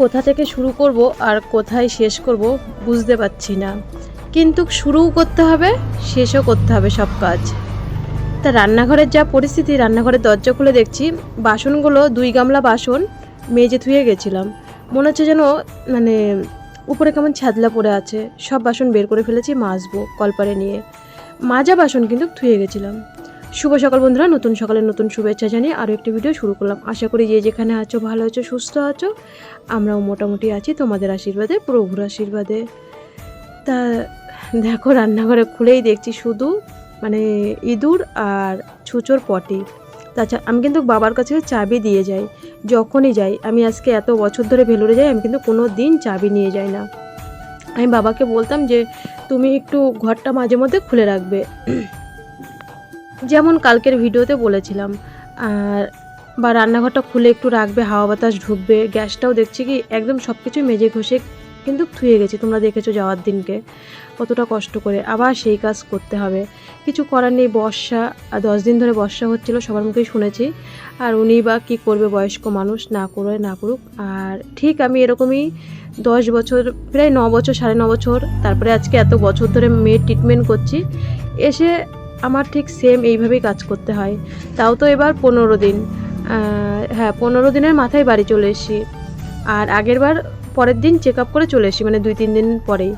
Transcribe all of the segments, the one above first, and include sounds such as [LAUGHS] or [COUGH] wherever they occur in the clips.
কোথা থেকে শুরু করব আর কোথায় শেষ করব বুঝতে পারছি না। কিন্তু শুরুও করতে হবে, শেষও করতে হবে সব কাজ। তা রান্নাঘরের যা পরিস্থিতি, রান্নাঘরের দরজা খুলে দেখছি, বাসনগুলো দুই গামলা বাসন মেজে ধুয়ে গেছিলাম। মনে হচ্ছে যেন মানে উপরে কেমন ছাদলা পড়ে আছে। সব বাসন বের করে ফেলেছি, মাজবো, কলপারে নিয়ে। মাজা বাসন কিন্তু ধুয়ে গেছিলাম। শুভ সকাল বন্ধুরা, নতুন সকালে নতুন শুভেচ্ছা জানিয়ে আরও একটি ভিডিও শুরু করলাম। আশা করি যে যেখানে আছো, ভালো আছো, সুস্থ আছো, আমরাও মোটামুটি আছি। তোমাদের আশীর্বাদে, প্রভুর আশীর্বাদে। তা, দেখো, রান্নাঘরে খুলেই দেখছি শুধু মানে ইঁদুর আর ছুঁচোর পটি। তাছাড়া আমি কিন্তু বাবার কাছে চাবি দিয়ে যাই। যখনই যাই, আমি আজকে এত বছর ধরে ভেলোরে যাই, আমি কিন্তু কোনো দিন চাবি নিয়ে যাই না। আমি বাবাকে বলতাম যে, তুমি একটু ঘরটা মাঝে মধ্যে খুলে রাখবে। যেমন কালকের ভিডিওতে বলেছিলাম, আর বা রান্নাঘরটা খুলে একটু রাখবে, হাওয়া বাতাস ঢুকবে, গ্যাসটাও দেখছি কি, একদম সব কিছু মেজে ঘষে কিন্তু ধুয়ে গেছি। তোমরা দেখেছ যাওয়ার দিনকে, কতটা কষ্ট করে। আবার সেই কাজ করতে হবে। কিছু করার নেই, বর্ষা, আর দশ দিন ধরে বর্ষা হচ্ছিল, সবার মুখেই শুনেছি। আর উনি বা কী করবে বয়স্ক মানুষ, না করে, না করুক। আর ঠিক আমি এরকমই দশ বছর, প্রায় ন বছর, সাড়ে ন বছর, তারপরে আজকে এত বছর ধরে মেয়ের ট্রিটমেন্ট করছি, এসে আমার ঠিক সেম এইভাবেই কাজ করতে হয়। তাও তো এবার পনেরো দিন। হ্যাঁ পনেরো দিনের মাথায় বাড়ি চলে এসেছি। আর আগের বার পরের দিন চেক আপ করে চলে আসি মানে দুই, তিন দিন পরেই।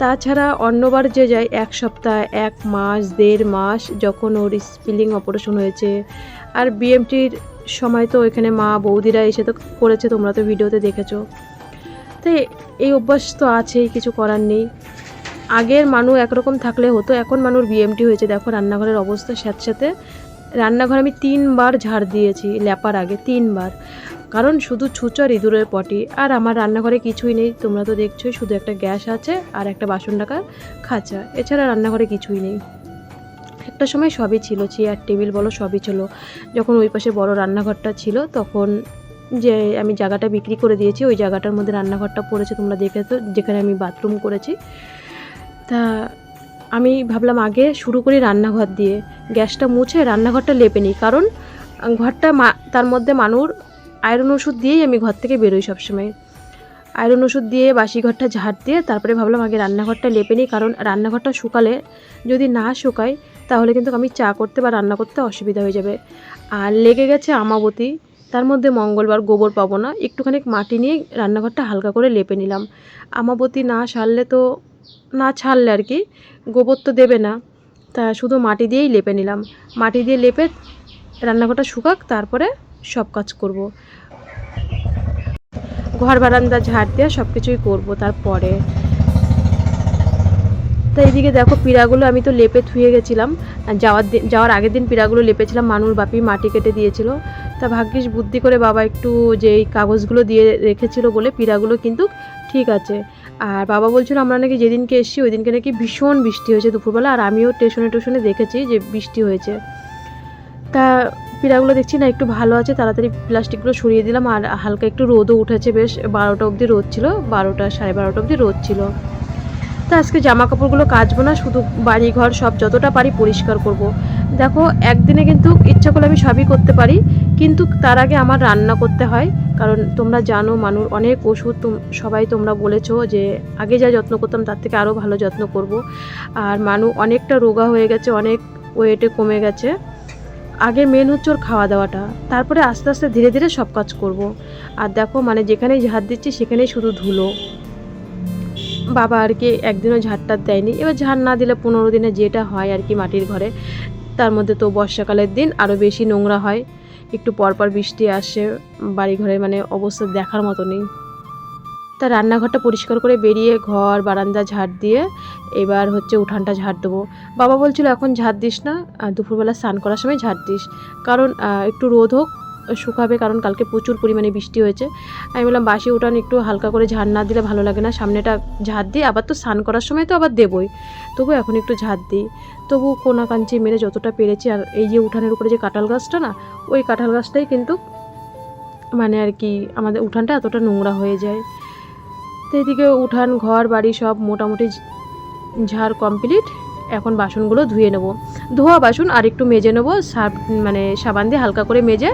তাছাড়া অন্যবার যে যায়, এক সপ্তাহ, এক মাস, দেড় মাস, যখন ওর স্পিলিং অপারেশন হয়েছে। আর বিএমটির সময় তো এখানে মা বৌদিরা এসে তো করেছে, তোমরা তো ভিডিওতে দেখেছ। তো এই অভ্যাস তো আছেই, কিছু করার নেই। আগের মানুষ একরকম থাকলে হতো, এখন মানুষ বিএমটি হয়েছে। দেখো রান্নাঘরের অবস্থা সাথে সাথে রান্নাঘর আমি তিনবার ঝাড় দিয়েছি ল্যাপার আগে, তিনবার। কারণ শুধু ছুচর ইঁদুরের পটি। আর আমার রান্নাঘরে কিছুই নেই। তোমরা তো দেখছোই, শুধু একটা গ্যাস আছে আর একটা বাসন রাখার খাঁচা। এছাড়া রান্নাঘরে কিছুই নেই। একটা সময় সবই ছিল, চেয়ার, টেবিল বলো, সবই ছিল। যখন ওই পাশে বড় রান্নাঘরটা ছিল, তখন যে আমি জায়গাটা বিক্রি করে দিয়েছি, ওই জায়গাটার মধ্যে রান্নাঘরটা পড়েছে, তোমরা দেখেছ যেখানে আমি বাথরুম করেছি। তা আমি ভাবলাম আগে শুরু করি রান্নাঘর দিয়ে। গ্যাসটা মুছে রান্নাঘরটা লেপে নিই, কারণ ঘরটা মা, তার মধ্যে মানুর আয়রন ওষুধ দিয়েই আমি ঘর থেকে বেরোই সবসময়। আয়রন ওষুধ দিয়ে বাসি ঘরটা ঝাড় দিয়ে তারপরে ভাবলাম আগে রান্নাঘরটা লেপে নিই, কারণ রান্নাঘরটা শুকালে যদি না শুকায় তাহলে কিন্তু আমি চা করতে বা রান্না করতে অসুবিধা হয়ে যাবে। আর লেগে গেছে আমাবতী, তার মধ্যে মঙ্গলবার গোবর পাবো না, একটুখানি মাটি নিয়ে রান্নাঘরটা হালকা করে লেপে নিলাম। আমাবতী না সারলে তো, না ছাড়লে আর কি, গোবর তো দেবে না। তা শুধু মাটি দিয়েই লেপে নিলাম। মাটি দিয়ে লেপে রান্নাঘরটা শুকাক, তারপরে সব কাজ করব। ঘর বারান্দা ঝাড় দেওয়া সব কিছুই করব তারপরে। তা এইদিকে দেখো পিড়াগুলো, আমি তো লেপে থুয়ে গেছিলাম। যাওয়ার দিন যাওয়ার আগের দিন পিড়াগুলো লেপেছিলাম, মানুর বাপি মাটি কেটে দিয়েছিল। তা ভাগ্যিস বুদ্ধি করে বাবা একটু যে এই কাগজগুলো দিয়ে রেখেছিল বলে পিড়াগুলো কিন্তু ঠিক আছে। আর বাবা বলছিল, আমরা নাকি যেদিনকে এসেছি ওই দিনকে নাকি ভীষণ বৃষ্টি হয়েছে দুপুরবেলা, আর আমিও টেশনে টেশনে দেখেছি যে বৃষ্টি হয়েছে। তা পিড়াগুলো দেখছি না, একটু ভালো আছে, তাড়াতাড়ি প্লাস্টিকগুলো সরিয়ে দিলাম, আর হালকা একটু রোদও উঠেছে, বেশ বারোটা অবধি রোদ ছিল, বারোটা সাড়ে বারোটা অবধি রোদ ছিল। তা আজকে জামা কাপড়গুলো কাচবো না, শুধু বাড়ি ঘর সব যতটা পারি পরিষ্কার করব। দেখো, একদিনে কিন্তু ইচ্ছা করলে আমি সবই করতে পারি, কিন্তু তার আগে আমার রান্না করতে হয়, কারণ তোমরা জানো মানুষ অনেক ওষুধ সবাই তোমরা বলেছ যে আগে যা যত্ন করতাম তার থেকে আরও ভালো যত্ন করব। আর মানু অনেকটা রোগা হয়ে গেছে, অনেক ওয়েটে কমে গেছে। আগে মেন হচ্ছে ওর খাওয়া দাওয়াটা তারপরে আস্তে আস্তে ধীরে ধীরে সব কাজ করব। আর দেখো মানে যেখানেই ঝাড় দিচ্ছি, সেখানেই শুধু ধুলো। বাবা আর কি একদিনও ঝাড়টার দেয়নি। এবার ঝাড় না দিলে পনেরো দিনে যেটা হয় আর কি মাটির ঘরে, তার মধ্যে তো বর্ষাকালের দিন আরও বেশি নোংরা হয়। একটু পরপর বৃষ্টি আসে বাড়ি ঘরে মানে অবস্থা দেখার মতো নেই। তা রান্নাঘরটা পরিষ্কার করে বেরিয়ে ঘর, বারান্দা, ঝাড় দিয়ে এবার হচ্ছে উঠানটা ঝাড় দেবো। বাবা বলছিল, এখন ঝাড় দিস না দুপুরবেলা স্নান করার সময় ঝাড় দিস। কারণ একটু রোদ হোক, শুকাবে, কারণ কালকে প্রচুর পরিমাণে বৃষ্টি হয়েছে। আমি বললাম, বাসি উঠান একটু হালকা করে ঝাড় না দিলে ভালো লাগে না, সামনেটা ঝাড় দিই আবার তো স্নান করার সময় তো আবার দেবই। তবু এখন একটু ঝাড় দিই। তবু কোনা কাঞ্চি মেরে যতটা পেরেছি, আর এই যে উঠানের উপরে যে কাঁঠাল গাছটা না, ওই কাঁঠাল গাছটাই কিন্তু মানে আর কি আমাদের উঠানটা এতটা নোংরা হয়ে যায়। তো এদিকে উঠান, ঘর, বাড়ি সব মোটামুটি ঝাড় কমপ্লিট। এখন বাসনগুলো ধুয়ে নেব। ধোয়া বাসন আর একটু মেজে নেব মানে সাবান দিয়ে হালকা করে মেজে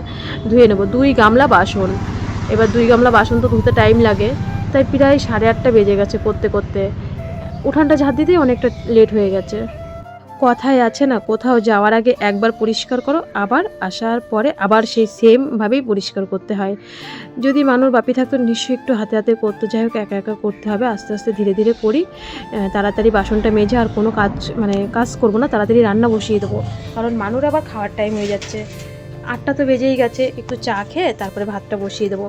ধুয়ে নেব। দুই গামলা বাসন। এবার দুই গামলা বাসন তো ধুতে টাইম লাগে, তাই প্রায় সাড়ে আটটা বেজে গেছে করতে করতে। উঠানটা ঝাড় দিতেই অনেকটা লেট হয়ে গেছে। কথায় আছে না, কোথাও যাওয়ার আগে একবার পরিষ্কার করো, আবার আসার পরে আবার সেই সেমভাবেই পরিষ্কার করতে হয়। যদি মানুষ বাপি থাকতো, নিশ্চয়ই একটু হাতে হাতে করতে। যাই হোক, একা একা করতে হবে, আস্তে আস্তে ধীরে ধীরে করি। তাড়াতাড়ি বাসনটা মেজে আর কোনো কাজ মানে কাজ করব না, তাড়াতাড়ি রান্না বসিয়ে দেবো। কারণ মানুষ আবার খাওয়ার টাইম হয়ে যাচ্ছে। আটটা তো বেজেই গেছে, একটু চা খেয়ে তারপরে ভাতটা বসিয়ে দেবো।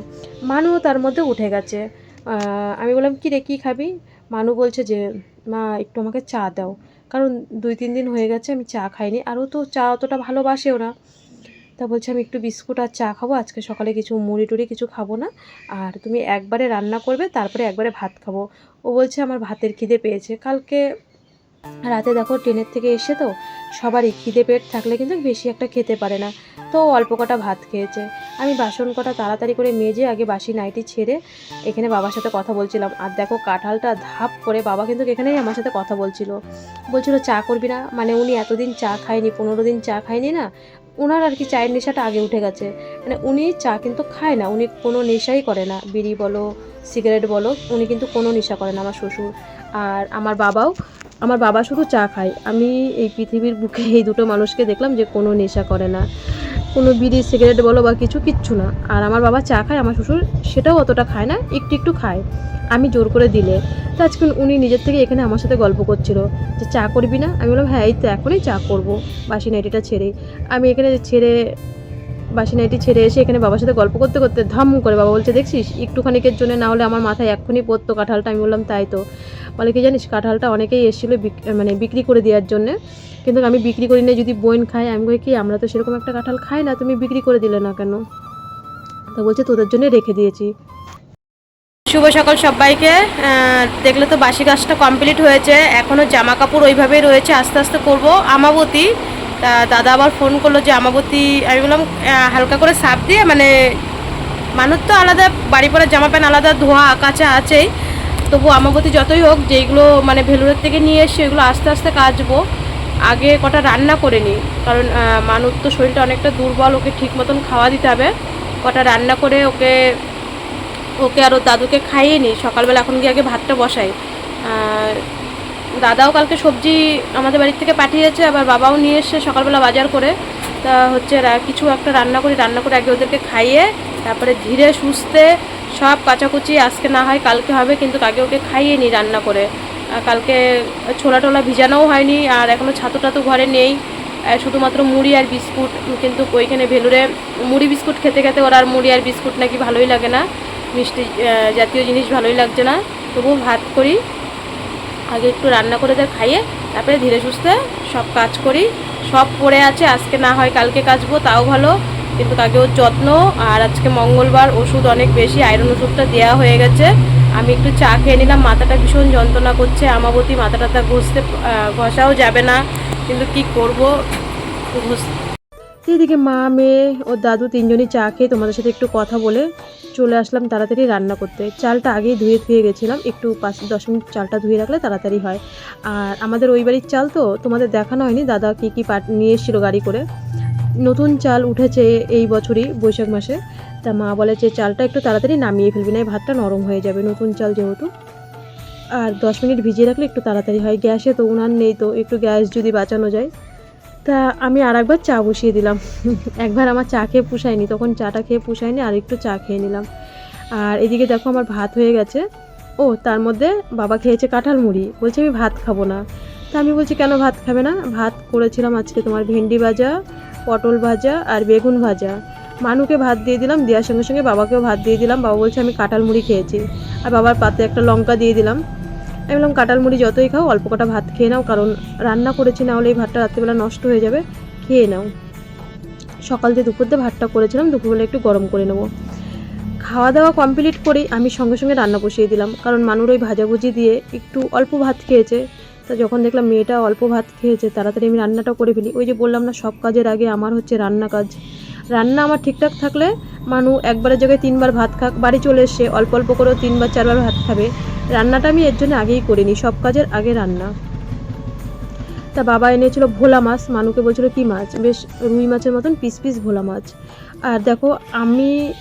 মানু তার মধ্যে উঠে গেছে। আমি বললাম, কী রে, কী খাবি? মানু বলছে যে, মা, একটু আমাকে চা দাও। কারণ দুই, তিন দিন হয়ে গেছে, আমি চা খাইনি। আরও তো চা অতটা ভালোবাসেও না। তা বলছে, আমি একটু বিস্কুট আর চা খাব, আজকে সকালে কিছু মুড়ি টুড়ি কিছু খাব না। আর তুমি একবারে রান্না করবে, তারপরে একবারে ভাত খাব। ও বলছে, আমার ভাতের খিদে পেয়েছে। কালকে রাতে দেখো ট্রেনের থেকে এসে তো সবারই খিদে পেট থাকলে কিন্তু বেশি একটা খেতে পারে না। তো অল্প কটা ভাত খেয়েছে। আমি বাসন কটা তাড়াতাড়ি করে মেজে আগে বাসি নাইটি ছেড়ে এখানে বাবার সাথে কথা বলছিলাম। আর দেখো কাঁঠালটা ধাপ করে বাবা কিন্তু এখানেই আমার সাথে কথা বলছিল। বলছিল, চা করবি না? মানে উনি এতদিন চা খায়নি, পনেরো দিন চা খায়নি না ওনার আর কি চায়ের নেশাটা আগে উঠে গেছে। মানে উনি চা কিন্তু খায় না, উনি কোনো নেশাই করে না। বিড়ি বলো, সিগারেট বলো, উনি কিন্তু কোনো নেশা করে না আমার শ্বশুর। আর আমার বাবাও আমার বাবা শুধু চা খায়। আমি এই পৃথিবীর বুকে এই দুটো মানুষকে দেখলাম যে কোনো নেশা করে না। কোনো বিড়ি, সিগারেট বলো বা কিছু কিচ্ছু না। আর আমার বাবা চা খায়, আমার শ্বশুর সেটাও অতটা খায় না, একটু একটু খায়। আমি জোর করে দিলে। তো আজকে উনি নিজের থেকে এখানে আমার সাথে গল্প করছিল যে চা করবি না? আমি বললাম হ্যাঁ এই তো এখনই চা করব। বাসি নাইটিটা ছেড়েই আমি এখানে ছেড়ে বাসি নাইটি ছেড়ে এসে এখানে বাবার সাথে গল্প করতে করতে ধাম করে বাবা বলছে, দেখছিস? একটুখানিকের জন্য না হলে আমার মাথায় এক্ষুনি পড়তো কাঁঠালটা। আমি বললাম, তাই তো। বলে, কি জানিস, কাঁঠালটা অনেকেই এসেছিল মানে বিক্রি করে দেওয়ার জন্যে। কিন্তু আমি বিক্রি করি না যদি বোন খাই আমি বলি, কি, আমরা তো সেরকম একটা কাঁঠাল খাই না, তুমি বিক্রি করে দিলে না কেন? তা বলছে, তোদের জন্য রেখে দিয়েছি। শুভ সকাল সবাইকে। দেখলে তো বাসি গাছটা কমপ্লিট হয়েছে। এখনও জামা কাপড় ওইভাবেই রয়েছে। আস্তে আস্তে করব। আমাবতী তা দাদা আবার ফোন করল যে, আমাবতী আমি বললাম হালকা করে সাপ দিয়ে মানে মানুষ তো আলাদা, বাড়ি পরে জামা প্যান্ট আলাদা, ধোয়া, কাঁচা আছেই। তবু আমাবতী যতই হোক যেগুলো মানে ভেলুরের থেকে নিয়ে এসে ওইগুলো আস্তে আস্তে কাচবো। আগে কটা রান্না করে নিই, কারণ মানুষ তো শরীরটা অনেকটা দুর্বল, ওকে ঠিক মতন খাওয়া দিতে হবে। কটা রান্না করে ওকে ওকে আর ওর দাদুকে খাইয়ে নিই। সকালবেলা এখন গিয়ে আগে ভাতটা বসাই। দাদাও কালকে সবজি আমাদের বাড়ির থেকে পাঠিয়েছে, আবার বাবাও নিয়ে এসছে সকালবেলা বাজার করে। তা হচ্ছে কিছু একটা রান্না করি, রান্না করে আগে ওদেরকে খাইয়ে, তারপরে ধীরে সুস্থে সব কাচাকুচি আজকে না হয় কালকে হবে, কিন্তু আগে ওকে খাইয়ে নিই রান্না করে। কালকে ছোলা টোলা ভিজানোও হয়নি, আর এখনও ছাতু টাতু ঘরে নেই শুধুমাত্র মুড়ি আর বিস্কুট, কিন্তু ওইখানে ভেলুরে মুড়ি বিস্কুট খেতে খেতে ওরা আর মুড়ি আর বিস্কুট নাকি ভালোই লাগে না, মিষ্টি জাতীয় জিনিস ভালোই লাগছে না, তবুও ভাত করি। আগে একটু রান্না করে ওদের খাইয়ে তারপরে ধীরে সুস্থে সব কাজ করি। সব পড়ে আছে, আজকে না হয় কালকে কাচবো, তাও ভালো। কিন্তু আগে ওর যত্ন, আর আজকে মঙ্গলবার ওষুধ অনেক বেশি, আয়রন ওষুধটা দেওয়া হয়ে গেছে। আমি একটু চা খেয়ে নিলাম, মাথাটা ভীষণ যন্ত্রণা করছে, আমাবতী মাথাটা টাথা ঘষতে ঘষাও যাবে না। কিন্তু কি করব? ঘষ এদিকে মা, মেয়ে ও দাদু তিনজনই চা খেয়ে তোমাদের সাথে একটু কথা বলে চলে আসলাম তাড়াতাড়ি রান্না করতে। চালটা আগেই ধুয়ে ধুয়ে গেছিলাম, একটু পাঁচ, দশ মিনিট চালটা ধুয়ে রাখলে তাড়াতাড়ি হয়। আর আমাদের ওই বাড়ির চাল তো তোমাদের দেখানো হয়নি, দাদা কী কী পাট নিয়ে এসেছিল গাড়ি করে। নতুন চাল উঠেছে এই বছরই, বৈশাখ মাসে। তা মা বলে যে চালটা একটু তাড়াতাড়ি নামিয়ে ফেলবি না ভাতটা নরম হয়ে যাবে নতুন চাল যেহেতু। আর দশ মিনিট ভিজিয়ে রাখলে একটু তাড়াতাড়ি হয়, গ্যাসে তো উনান নেই তো, একটু গ্যাস যদি বাঁচানো যায়। তা আমি আর একবার চা বসিয়ে দিলাম। [LAUGHS] একবার আমার চা খেয়ে পুষায়নি, তখন চাটা খেয়ে পুষায়নি, আর একটু চা খেয়ে নিলাম। আর এদিকে দেখো আমার ভাত হয়ে গেছে। ও, তার মধ্যে বাবা খেয়েছে কাঁঠাল মুড়ি। বলছে আমি ভাত খাব না। তা আমি বলছি, কেন ভাত খাবে না? ভাত করেছিলাম আজকে তোমার ভেন্ডি ভাজা, পটল ভাজা আর বেগুন ভাজা। মানুকে ভাত দিয়ে দিলাম, দেওয়ার সঙ্গে সঙ্গে বাবাকেও ভাত দিয়ে দিলাম। বাবা বলছে আমি কাঁঠাল মুড়ি খেয়েছি। আর বাবার পাতে একটা লঙ্কা দিয়ে দিলাম। আমি বললাম, কাঁঠাল মুড়ি যতই খাও, অল্প কটা ভাত খেয়ে নাও, কারণ রান্না করেছি না হলে এই ভাতটা রাত্রিবেলা নষ্ট হয়ে যাবে, খেয়ে নাও। সকাল দিয়ে দুপুর দিয়ে ভাতটা করেছিলাম, দুপুরবেলা একটু গরম করে নেব। খাওয়া দাওয়া কমপ্লিট করেই আমি সঙ্গে সঙ্গে রান্না বসিয়ে দিলাম, কারণ মানুর ওই ভাজাভুজি দিয়ে একটু অল্প ভাত খেয়েছে। তা যখন দেখলাম মেয়েটা অল্প ভাত খেয়েছে, তাড়াতাড়ি আমি রান্নাটা করে ফেলি। ওই যে বললাম না, সব কাজের আগে আমার হচ্ছে রান্না কাজ। রান্না আমার ঠিকঠাক থাকলে মানু একবারের জায়গায় তিনবার ভাত খাক, বাড়ি চলে এসে অল্প অল্প করেও তিনবার, চারবার ভাত খাবে। রান্নাটা আমি এর জন্য আগেই করিনি, সব কাজের আগে রান্না। তা বাবা এনেছিল ভোলা মাছ, মানুকে বলছিল, কি মাছ? বেশ রুই মাছের মতন পিস পিস ভোলা মাছ। আর দেখো, আমি,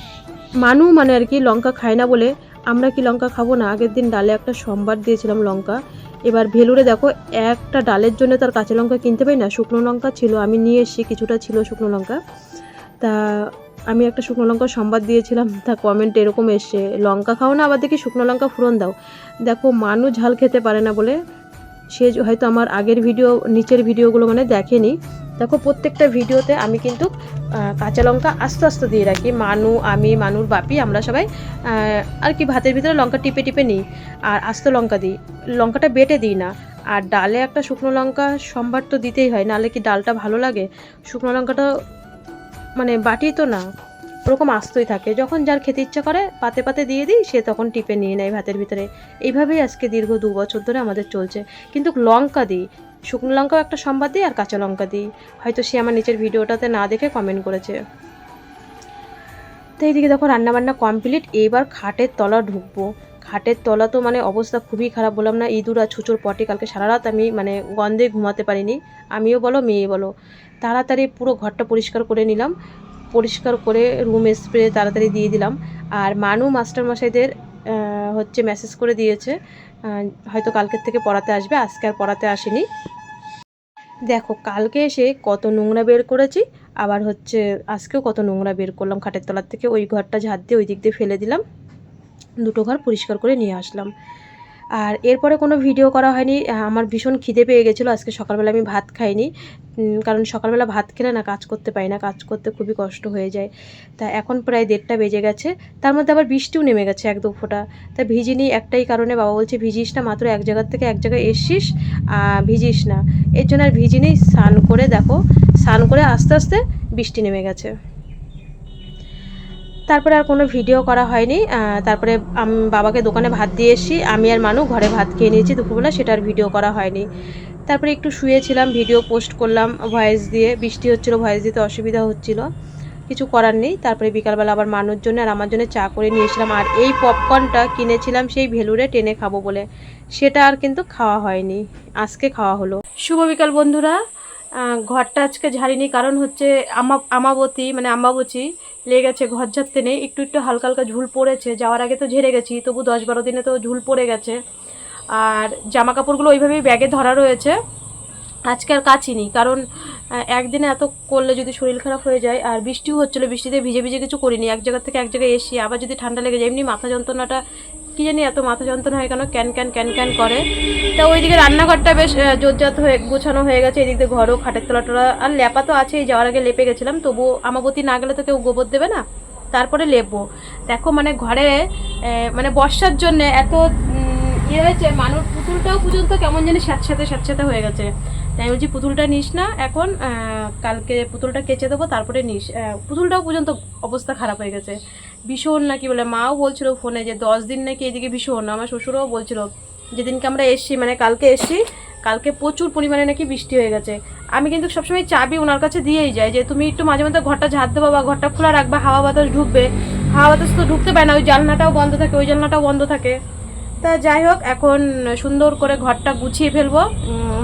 মানু মানে আর কি লঙ্কা খায় না বলে আমরা কি লঙ্কা খাব না? আগের দিন ডালে একটা সম্বার দিয়েছিলাম লঙ্কা। এবার ভেলুরে দেখো, একটা ডালের জন্য তার কাঁচা লঙ্কা কিনতে পারি না, শুকনো লঙ্কা ছিল, আমি নিয়ে এসেছি, কিছুটা ছিল শুকনো লঙ্কা। তা আমি একটা শুকনো লঙ্কা সংবাদ দিয়েছিলাম, তা কমেন্ট এরকম এসছে, লঙ্কা খাও না, আবার দেখি শুকনো লঙ্কা ফুরন দাও। দেখো, মানু ঝাল খেতে পারে না বলে সে হয়তো আমার আগের ভিডিও নিচের ভিডিওগুলো মানে দেখেনি। দেখো, প্রত্যেকটা ভিডিওতে আমি কিন্তু কাঁচা লঙ্কা আস্তে আস্তে দিয়ে রাখি। মানু, আমি, মানুর বাপি, আমরা সবাই আর কি ভাতের ভিতরে লঙ্কা টিপে টিপে নিই আর আস্ত লঙ্কা দিই। লঙ্কাটা বেটে দিই না। আর ডালে একটা শুকনো লঙ্কা সম্বার তো দিতেই হয়, নাহলে কি ডালটা ভালো লাগে? শুকনো লঙ্কাটা মানে বাটি তো না, ওরকম আস্তই থাকে। যখন যার খেতে ইচ্ছা করে, পাতে পাতে দিয়ে দিই, সে তখন টিপে নিয়ে নেয় ভাতের ভিতরে। এইভাবেই আজকে দীর্ঘ দু বছর ধরে আমাদের চলছে। কিন্তু লঙ্কা দিই, শুকনো লঙ্কাও একটা সম্বাদ দিই আর কাঁচা লঙ্কা দিই। হয়তো সে আমার নিচের ভিডিওটাতে না দেখে কমেন্ট করেছে। তো এইদিকে দেখো, রান্নাবান্না কমপ্লিট এবার খাটের তলা ঢুকবো। খাটের তলা তো মানে অবস্থা খুবই খারাপ বললাম না। ইঁদুর আর ছুচোর পটে কালকে সারা রাত আমি মানে গন্ধে ঘুমাতে পারিনি। আমিও বলো, মেয়ে বলো। তাড়াতাড়ি পুরো ঘরটা পরিষ্কার করে নিলাম। পরিষ্কার করে রুম স্প্রে তাড়াতাড়ি দিয়ে দিলাম। আর মানু মাস্টার মশাইদের হচ্ছে মেসেজ করে দিয়েছে হয়তো কালকের থেকে পড়াতে আসবে। আজকে আর পড়াতে আসেনি। দেখো, কালকে এসে কত নোংরা বের করেছি। আবার হচ্ছে আজকেও কত নোংরা বের করলাম খাটের তলার থেকে। ওই ঘরটা ঝাড় দিয়ে ওই দিক দিয়ে ফেলে দিলাম। দুটো ঘর পরিষ্কার করে নিয়ে আসলাম। আর এরপরে কোনো ভিডিও করা হয়নি। আমার ভীষণ খিদে পেয়ে গেছিল। আজকে সকালবেলা আমি ভাত খাইনি। কারণ সকালবেলা ভাত খেলে না কাজ করতে পারি না। কাজ করতে খুবই কষ্ট হয়ে যায়। তা এখন প্রায় দেড়টা বেজে গেছে। তার মধ্যে আবার বৃষ্টিও নেমে গেছে এক দু ফোঁটা। তা ভিজিনি একটাই কারণে বাবা বলছে, ভিজিস না, মাত্র এক জায়গার থেকে এক জায়গায় এসছিস ভিজিস না। এর জন্য আর ভিজিনি। স্নান করে দেখো, স্নান করে আস্তে আস্তে বৃষ্টি নেমে গেছে। তারপরে আর কোনো ভিডিও করা হয়নি। তারপরে আমি, বাবাকে দোকানে ভাত দিয়ে এসেছি। আমি আর মানু ঘরে ভাত খেয়ে নিয়েছি। দুপুরবেলা সেটা আর ভিডিও করা হয়নি। তারপরে একটু শুয়েছিলাম ভিডিও পোস্ট করলাম ভয়েস দিয়ে। বৃষ্টি হচ্ছিল ভয়েস দিতে অসুবিধা হচ্ছিল। কিছু করার নেই। তারপরে বিকালবেলা আবার মানুষ জন্য আর আমার জন্য চা করে নিয়েছিলাম আর এই পপকর্নটা কিনেছিলাম সেই ভেলুরে টেনে খাব বলে। সেটা আর কিন্তু খাওয়া হয়নি। আজকে খাওয়া হলো। শুভ বিকাল বন্ধুরা। ঘরটা আজকে ঝাড়িনি। কারণ হচ্ছে আমা, আমাবতী মানে আম্বাবচি লেগে গেছে ঘর ঝাড়তে নেই, একটু একটু হালকা হালকা ঝুল পড়েছে, যাওয়ার আগে তো ঝেড়ে গেছি, তবু দশ বারো দিনে তো ঝুল পড়ে গেছে। আর জামা কাপড়গুলো ওইভাবেই ব্যাগে ধরা রয়েছে। আজকে আর কাচিনি কারণ একদিনে এত করলে যদি শরীর খারাপ হয়ে যায়, আর বৃষ্টিও হচ্ছিল, বৃষ্টিতে ভিজে ভিজে কিছু করিনি, এক জায়গা থেকে এক জায়গায় এসে আবার যদি ঠান্ডা লেগে যায়, এমনি মাথা যন্ত্রণাটা কি জানি এত মাথা যন্ত্রণা হয় কেন ক্যান ক্যান ক্যান ক্যান করে। তা ওইদিকে রান্নাঘরটা বেশ জোরজাত হয়ে গোছানো হয়ে গেছে, এদিক দিয়ে ঘরও, খাটের তলা টলা আর লেপা তো আছেই, যাওয়ার আগে লেপে গেছিলাম তবু আমাবতী না গেলে তো কেউ গোবর দেবে না, তারপরে লেপবো। দেখো মানে ঘরে মানে বর্ষার জন্য এত ইয়ে হয়েছে, মানুষ পুতুলটাও পর্যন্ত কেমন জানি স্যাঁতস্যাঁতে স্যাঁতস্যাঁতে হয়ে গেছে। তাই আমি বলছি, পুতুলটা নিস না, এখন কালকে পুতুলটা কেচে দেবো, তারপরে নিস। পুতুলটাও পর্যন্ত অবস্থা খারাপ হয়ে গেছে। ভীষণ নাকি বলে, মাও বলছিল ফোনে যে, দশ দিন নাকি এদিকে ভীষণ, আমার শ্বশুরও বলছিল, যেদিনকে আমরা এসছি মানে কালকে এসছি, কালকে প্রচুর পরিমাণে নাকি বৃষ্টি হয়ে গেছে। আমি কিন্তু সবসময় চাবি ওনার কাছে দিয়েই যাই, যে তুমি একটু মাঝে মধ্যে ঘরটা ঝাড় দেবো বা ঘরটা খোলা রাখবা, হাওয়া বাতাস ঢুকবে। হাওয়া বাতাস তো ঢুকতে পারে না, ওই জানলাটাও বন্ধ থাকে, ওই জানলাটাও বন্ধ থাকে। তা যাই হোক, এখন সুন্দর করে ঘরটা গুছিয়ে ফেলব।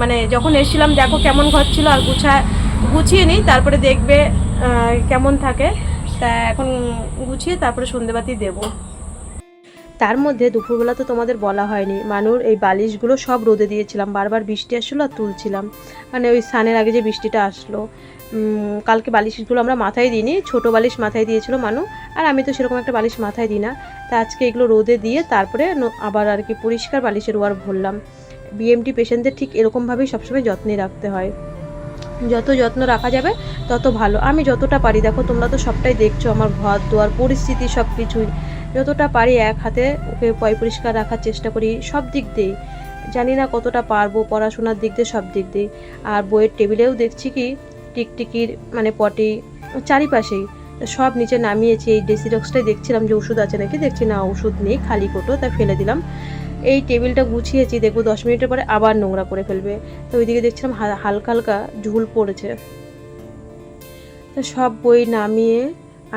মানে যখন এসেছিলাম, দেখো কেমন ঘর ছিল আর গুছা, গুছিয়ে নিই, তারপরে দেখবে কেমন থাকে। তা এখন গুছিয়ে তারপরে সন্ধেবাতি দেবো। তার মধ্যে দুপুরবেলা তো তোমাদের বলা হয়নি। মানুর এই বালিশগুলো সব রোদে দিয়েছিলাম। বারবার বৃষ্টি আসছিল আর তুলছিলাম। মানে ওই স্নানের আগে যে বৃষ্টিটা আসলো। কালকে বালিশগুলো আমরা মাথায় দিইনি। ছোটো বালিশ মাথায় দিয়েছিল মানু। আর আমি তো সেরকম একটা বালিশ মাথায় দিই না। তা আজকে এগুলো রোদে দিয়ে তারপরে আবার আর কি পরিষ্কার বালিশের ওয়ার ভরলাম। বিএমটি পেশেন্টদের ঠিক এরকমভাবেই সবসময় যত্নে রাখতে হয়। যত যত্ন রাখা যাবে, তত ভালো। আমি যতটা পারি, দেখো তোমরা তো সবটাই দেখছ, আমার ঘর দোয়ার, পরিস্থিতি সব কিছুই যতটা পারি এক হাতে ওকে পয় পরিষ্কার রাখার চেষ্টা করি, সব দিক দিয়েই। জানি না কতটা পারব পড়াশোনার দিক দিয়ে, সব দিক দিয়ে আর বইয়ের টেবিলেও দেখছি কি, টিকটিকির মানে পটি চারিপাশেই। সব নিচে নামিয়েছি, এই ডেসিডক্সটাই দেখছিলাম যে ওষুধ আছে নাকি? দেখছি না, ওষুধ নেই, খালি কোটো, তাই ফেলে দিলাম। এই টেবিলটা গুছিয়েছি, দেখব দশ মিনিটের পরে আবার নোংরা করে ফেলবে। তো ওইদিকে দেখছিলাম হালকা হালকা ঝুল পড়েছে। তো সব বই নামিয়ে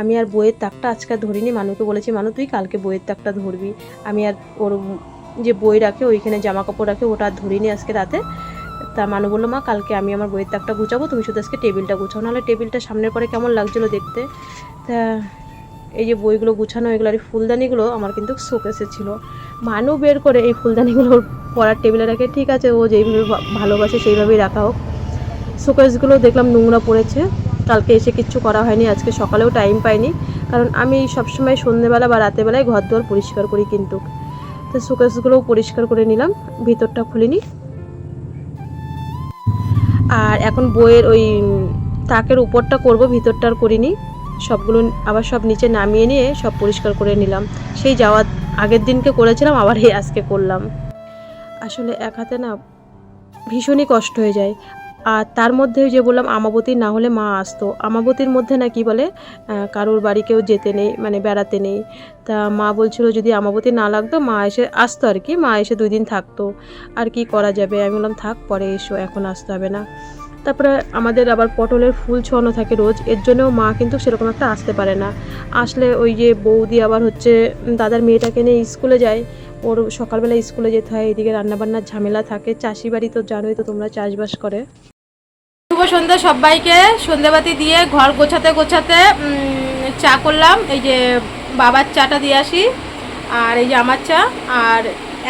আমি আর বইয়ের তাকটা আজকে ধরিনি, মানুকে বলেছি, মানু, তুই কালকে বইয়ের তাকটা ধরবি। আমি আর ওর যে বই রাখে, ওইখানে জামা কাপড় রাখে, ওটা আর ধরিনি আজকে রাতে। তা মানু বলল, মা, কালকে আমি আমার বইয়ের তাকটা গুছাবো, তুমি শুধু আজকে টেবিলটা গুছাও। নাহলে টেবিলটা সামনের পরে কেমন লাগছিল দেখতে। তা এই যে বইগুলো গুছানো, এগুলো আর ফুলদানিগুলো আমার কিন্তু শোকেসে ছিল। মানু বের করে এই ফুলদানিগুলো পড়ার টেবিলে রাখে, ঠিক আছে, ও যেইভাবে ভালোবাসে সেইভাবেই রাখা হোক। শোকেসগুলো দেখলাম নোংরা পড়েছে। কালকে এসে কিচ্ছু করা হয়নি, আজকে সকালেও টাইম পাইনি। কারণ আমি সবসময় সন্ধেবেলা বা রাতেবেলায় ঘর দুয়ার পরিষ্কার করি কিন্তু। তো শোকেসগুলোও পরিষ্কার করে নিলাম, ভিতরটা খুলিনি। আর এখন বইয়ের ওই তাকের উপরটা করব, ভিতরটা আর করিনি। সবগুলো আবার সব নিচে নামিয়ে নিয়ে সব পরিষ্কার করে নিলাম। সেই যাওয়ার আগের দিনকে করেছিলাম, আবার এই আজকে করলাম। আসলে এক হাতে না ভীষণই কষ্ট হয়ে যায়। আর তার মধ্যে যে বললাম, আমাবতী না হলে মা আসতো। আমাবতীর মধ্যে না কি বলে কারোর বাড়ি কেউ যেতে নেই মানে বেড়াতে নেই। তা মা বলছিল, যদি আমাবতী না লাগতো, মা এসে আসতো আর কি, মা এসে দুই দিন থাকতো। আর কি করা যাবে? আমি বললাম, থাক, পরে এসো, এখন আসতে হবে না। তারপরে আমাদের আবার পটলের ফুল ছোয়ানো থাকে রোজ, এর জন্যও মা কিন্তু সেরকম একটা আসতে পারে না। আসলে ওই যে বৌদি আবার হচ্ছে দাদার মেয়েটাকে নিয়ে স্কুলে যায়, ওর সকালবেলা স্কুলে যেতে হয়, এদিকে রান্নাবান্নার ঝামেলা থাকে চাষি বাড়ি তো জানোই তো তোমরা চাষবাস করে। শুভ সন্ধ্যা সবাইকে, সন্ধ্যাবাতি দিয়ে ঘর গোছাতে গোছাতে চা করলাম, এই যে বাবার চাটা দিয়ে আসি, আর এই যে আমার চা, আর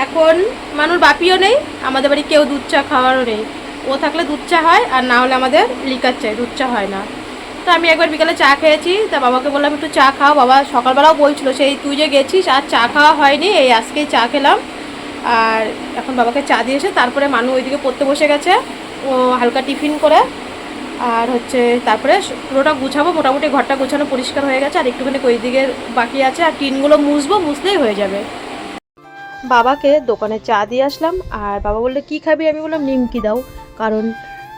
এখন মানুষ বাপিও নেই, আমাদের বাড়ি কেউ দুধ চা খাওয়ারও নেই। ও থাকলে দুধ চা হয় আর না হলে আমাদের লিকার চাই, দুধ চা হয় না। তো আমি একবার বিকালে চা খেয়েছি, তা বাবাকে বললাম, একটু চা খাও। বাবা সকালবেলাও বলছিল, সেই তুই যে গেছিস, আর চা খাওয়া হয়নি, এই আজকেই চা খেলাম। আর এখন বাবাকে চা দিয়েছে, তারপরে মানু ওইদিকে পড়তে বসে গেছে, ও হালকা টিফিন করে, আর হচ্ছে তারপরে পুরোটা গুছাবো, মোটামুটি ঘরটা গোছানো পরিষ্কার হয়ে গেছে, আর একটুখানি ওই দিকে বাকি আছে, আর টিনগুলো মুছবো, মুছলেই হয়ে যাবে। বাবাকে দোকানে চা দিয়ে আসলাম, আর বাবা বললে, কি খাবি? আমি বললাম, নিমকি দাও। কারণ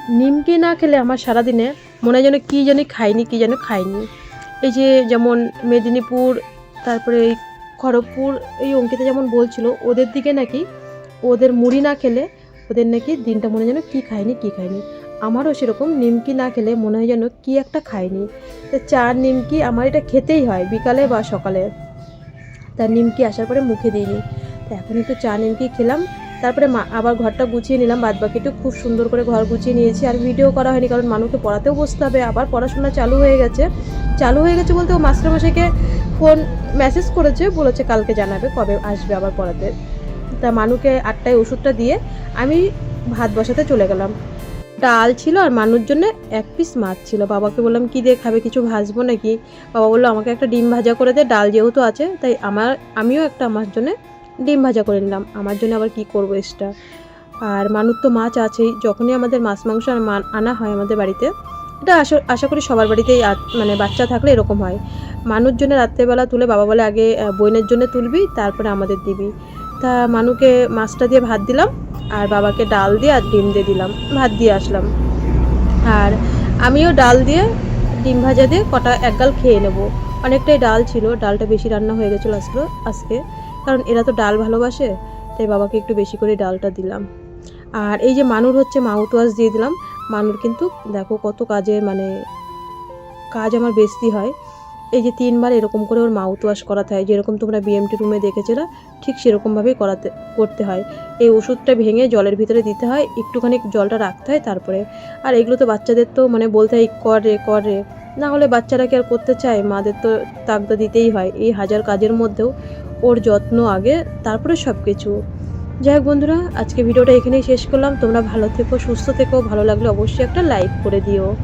নিমকি না খেলে আমার সারাদিনে মনে যেন কী জানি খাইনি, কী যেন খাইনি। এই যে যেমন মেদিনীপুর, তারপরে এই খড়গপুর, এই অঙ্কিতা যেমন বলছিল, ওদের দিকে নাকি ওদের মুড়ি না খেলে ওদের নাকি দিনটা মনে যেন কী খায়নি কী খায়নি আমারও সেরকম নিমকি না খেলে মনে হয় যেন কী একটা খাইনি। তো চা নিমকি আমার এটা খেতেই হয়, বিকালে বা সকালে। তার নিমকি আসার পরে মুখে দিইনি। তো এখন একটু চা নিমকি খেলাম। তারপরে মা, আবার ঘরটা গুছিয়ে নিলাম বাদ বাকিটু খুব সুন্দর করে ঘর গুছিয়ে নিয়েছি। আর ভিডিও করা হয়নি, কারণ মানুষকে পড়াতেও বসতে হবে। আবার পড়াশোনা চালু হয়ে গেছে। চালু হয়ে গেছে বলতে ও মাস্টারমশাইকে ফোন মেসেজ করেছে, বলেছে কালকে জানাবে কবে আসবে আবার পড়াতে। তা মানুকে আটটায় ওষুধটা দিয়ে আমি ভাত বসাতে চলে গেলাম। ডাল ছিল আর মানুষ জন্য এক পিস মাছ ছিল। বাবাকে বললাম, কি দিয়ে খাবে, কিছু ভাজবো নাকি? বাবা বলল, আমাকে একটা ডিম ভাজা করে দে, ডাল যেহেতু আছে, তাই আমার, আমিও একটা আমার জন্য ডিম ভাজা করে নিলাম। আমার জন্য আবার কি করব এক্সট্রা? আর মানুষ তো মাছ আছেই, যখনই আমাদের মাছ মাংস আনা হয় আমাদের বাড়িতে, এটা আশা আশা করি সবার বাড়িতেই মানে বাচ্চা থাকলে এরকম হয়। মানুষ জন্য রাত্রেবেলা তুলে বাবা বলে আগে বোনের জন্য তুলবি, তারপরে আমাদের দিবি। তা মানুকে মাছটা দিয়ে ভাত দিলাম, আর বাবাকে ডাল দিয়ে আর ডিম দিয়ে দিলাম, ভাত দিয়ে আসলাম। আর আমিও ডাল দিয়ে, ডিম ভাজা দিয়ে কটা একগাল খেয়ে নেব। অনেকটাই ডাল ছিল, ডালটা বেশি রান্না হয়ে গেছিল আসলো আজকে। কারণ এরা তো ডাল ভালোবাসে, তাই বাবাকে একটু বেশি করে ডালটা দিলাম। আর এই যে মানুর হচ্ছে মাউথ ওয়াশ দিয়ে দিলাম। মানুর কিন্তু দেখো কত কাজে মানে কাজ আমার বেশি হয়। এই যে তিনবার এরকম করে ওর মাউথ ওয়াশ করাতে হয়। যেরকম তোমরা বিএমটি রুমে দেখেছিলে, ঠিক সেরকমভাবেই করাতে, করতে হয়। এই ওষুধটা ভেঙে জলের ভিতরে দিতে হয়, একটুখানি জলটা রাখতে হয় তারপরে। আর এগুলো তো বাচ্চাদের তো মানে বলতে হয়, কর রে কর। রে না হলে বাচ্চারা কি আর করতে চায়? মাদের তো তাগদা দিতেই হয়। এই হাজার কাজের মধ্যেও ওর যত্ন আগে, তারপরে সব কিছু যাই হোক বন্ধুরা, আজকে ভিডিওটা এখানেই শেষ করলাম। তোমরা ভালো থেকো, সুস্থ থেকো, ভালো লাগলে অবশ্যই একটা লাইক করে দিও।